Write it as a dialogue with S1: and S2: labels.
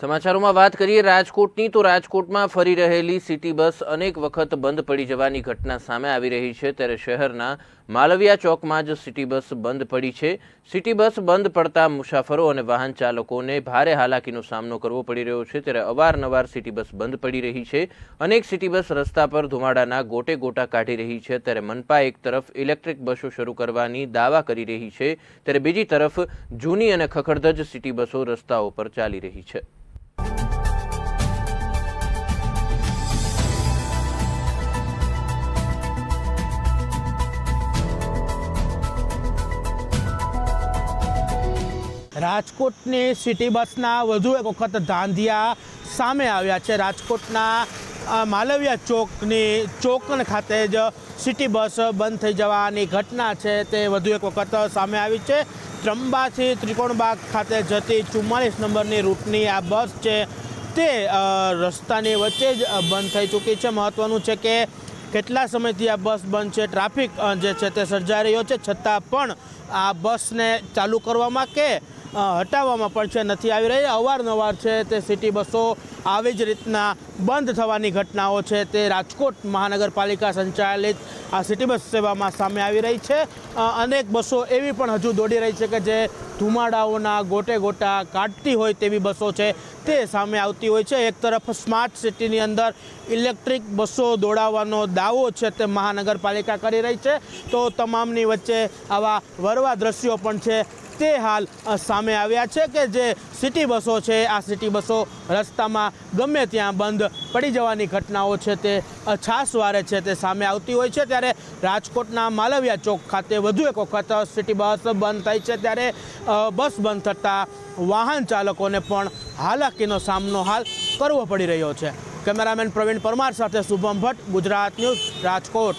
S1: સમાચારોમાં વાત કરીએ રાજકોટની, તો રાજકોટમાં ફરી રહેલી સિટી બસ અનેક વખત બંધ પડી જવાની ઘટના સામે આવી રહી છે. ત્યારે શહેરના માલવિયા ચોકમાં જ સિટી બસ બંધ પડી છે. સિટી બસ બંધ પડતા મુસાફરો અને વાહન ચાલકોને ભારે હાલાકીનો સામનો કરવો પડી રહ્યો છે. ત્યારે અવારનવાર સિટી બસ બંધ પડી રહી છે. અનેક સિટી બસ રસ્તા પર ધુમાડાના ગોટે ગોટા કાઢી રહી છે. ત્યારે મનપા એક તરફ ઇલેક્ટ્રિક બસો શરૂ કરવાની દાવા કરી રહી છે. ત્યારે બીજી તરફ જૂની અને ખખડધજ સિટી બસો રસ્તાઓ પર ચાલી રહી છે.
S2: રાજકોટની સિટી બસના વધુ એક વખત ધાંધિયા સામે આવ્યા છે. રાજકોટના માલવિયા ચોકની ચોકન ખાતે જ સિટી બસ બંધ થઈ જવાની ઘટના છે. તે વધુ એક વખત સામે આવી છે. ત્રંબાથી ત્રિકોણબાગ ખાતે જતી ચુમ્માલીસ નંબરની રૂટની આ બસ છે તે રસ્તાની વચ્ચે જ બંધ થઈ ચૂકી છે. મહત્ત્વનું છે કે કેટલા સમયથી આ બસ બંધ છે, ટ્રાફિક જે છે તે સર્જાઈ રહ્યો છે. છતાં પણ આ બસને ચાલુ કરવામાં કે હટાવવામાં પણ છે, નથી આવી રહી. અવારનવાર છે તે સિટી બસો આવી જ રીતના બંધ થવાની ઘટનાઓ છે તે રાજકોટ મહાનગરપાલિકા સંચાલિત આ સિટી બસ સેવામાં સામે આવી રહી છે. અનેક બસો એવી પણ હજુ દોડી રહી છે કે જે ધુમાડાઓના ગોટે ગોટા કાઢતી હોય તેવી બસો છે તે સામે આવતી હોય છે. એક તરફ સ્માર્ટ સિટીની અંદર ઇલેક્ટ્રિક બસો દોડાવવાનો દાવો છે તે મહાનગરપાલિકા કરી રહી છે. તો તમામની વચ્ચે આવા વરવા દ્રશ્યો પણ છે. તે હાલ સામે આવ્યા છે કે જે સિટી બસો છે, આ સિટી બસો રસ્તામાં ગમે ત્યાં બંધ પડી જવાની ઘટનાઓ છે તે છાસવારે છે તે સામે આવતી હોય છે. ત્યારે રાજકોટના માલવિયા ચોક ખાતે વધુ એક વખત સિટી બસ બંધ થઈ છે. ત્યારે બસ બંધ થતાં વાહન ચાલકોને પણ હાલાકીનો સામનો હાલ કરવો પડી રહ્યો છે. કેમેરામેન પ્રવીણ પરમાર સાથે શુભમ ભટ્ટ, ગુજરાત ન્યૂઝ, રાજકોટ.